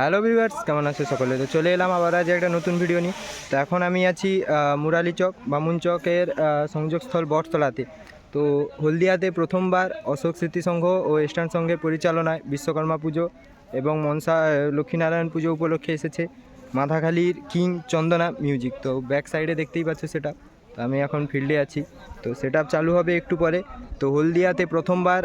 Hello viewers, কেমন আছে সকলে? তো চলে এলাম আবার আজ একটা নতুন ভিডিও নিয়ে। তো এখন আমি আছি মুরালি চক বামুন চকের সংযোগস্থল বটতলাতে। তো হলদিয়াতে প্রথমবার অশোক স্মৃতি সংঘ ও ইস্টার্ন সংঘের পরিচালনায় বিশ্বকর্মা পুজো এবং মনসা লক্ষ্মীনারায়ণ পুজো উপলক্ষে এসেছে মাথাখালির কিং চন্দনা মিউজিক তো ব্যাক সাইডে দেখতেই পাচ্ছ সেটা। তো আমি এখন ফিল্ডে আছি। তো সেট চালু হবে একটু পরে। তো হলদিয়াতে প্রথমবার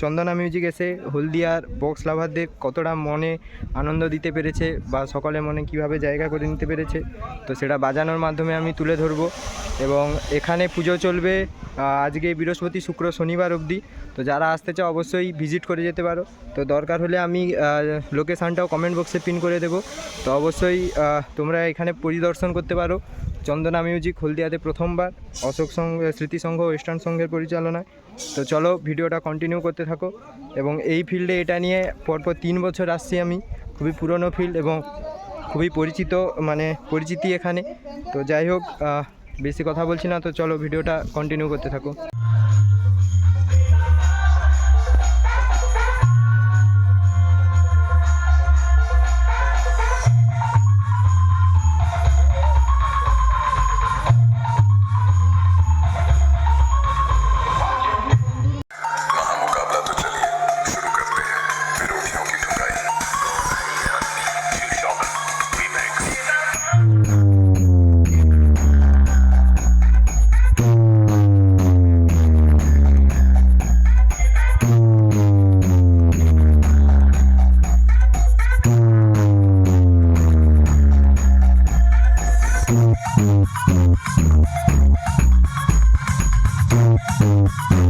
চন্দনা মিউজিক এসে হলদিয়ার বক্স লাভারদের কতটা মনে আনন্দ দিতে পেরেছে বা সকলের মনে কীভাবে জায়গা করে নিতে পেরেছে, তো সেটা বাজানোর মাধ্যমে আমি তুলে ধরবো। এবং এখানে পুজো চলবে আজকে বৃহস্পতি, শুক্র, শনিবার অবধি। তো যারা আসতে চাও অবশ্যই ভিজিট করে যেতে পারো। তো দরকার হলে আমি লোকেশানটাও কমেন্ট বক্সে পিন করে দেবো। তো অবশ্যই তোমরা এখানে পরিদর্শন করতে পারো। চন্দনা মিউজিক হলদিয়াতে প্রথমবার, অশোক সংঘ স্মৃতি সংঘ ওয়েস্টার্ন সংঘের পরিচালনায়। তো চলো, ভিডিওটা কন্টিনিউ করতে থাকো। এবং এই ফিল্ডে এটা নিয়ে পরপর তিন বছর আসছি আমি। খুবই পুরনো ফিল্ড এবং খুবই পরিচিত মানে পরিচিতি এখানে। তো যাই হোক বেশি কথা বলছি না। তো চলো, ভিডিওটা কন্টিনিউ করতে থাকো।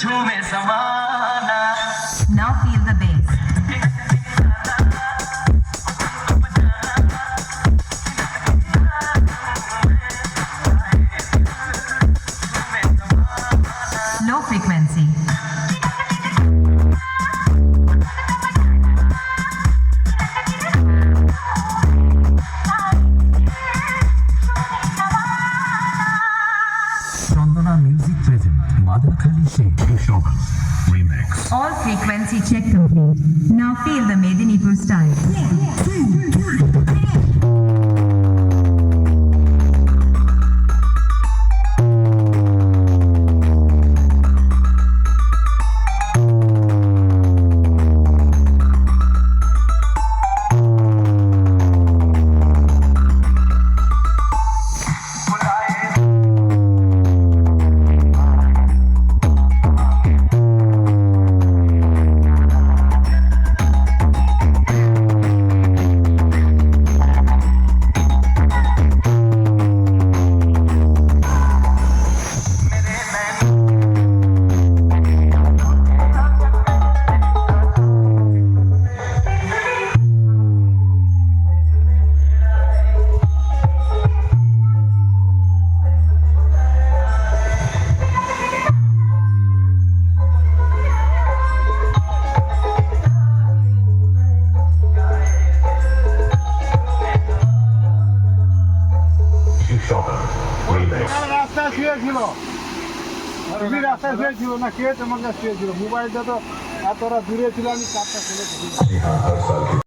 झूमे समाना All frequency check complete. Now feel the Medinipur style. Yeah, yeah, yeah. ছিল। রুগী রাস্তায় শুয়েছিল না, কে তোমার কাছে শুয়েছিল মোবাইলটা তো এতটা দূরে ছিল, আমি চারটা খুলে